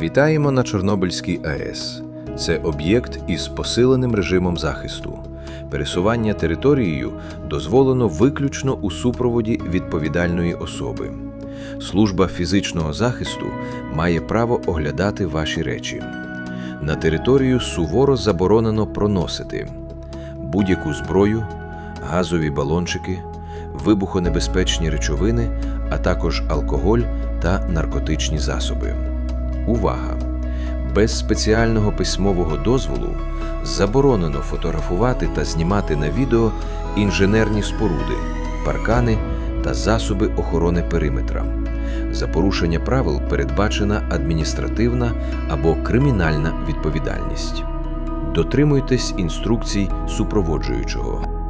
Вітаємо на Чорнобильській АЕС. Це об'єкт із посиленим режимом захисту. Пересування територією дозволено виключно у супроводі відповідальної особи. Служба фізичного захисту має право оглядати ваші речі. На територію суворо заборонено проносити будь-яку зброю, газові балончики, вибухонебезпечні речовини, а також алкоголь та наркотичні засоби. Увага! Без спеціального письмового дозволу заборонено фотографувати та знімати на відео інженерні споруди, паркани та засоби охорони периметра. За порушення правил передбачена адміністративна або кримінальна відповідальність. Дотримуйтесь інструкцій супроводжуючого.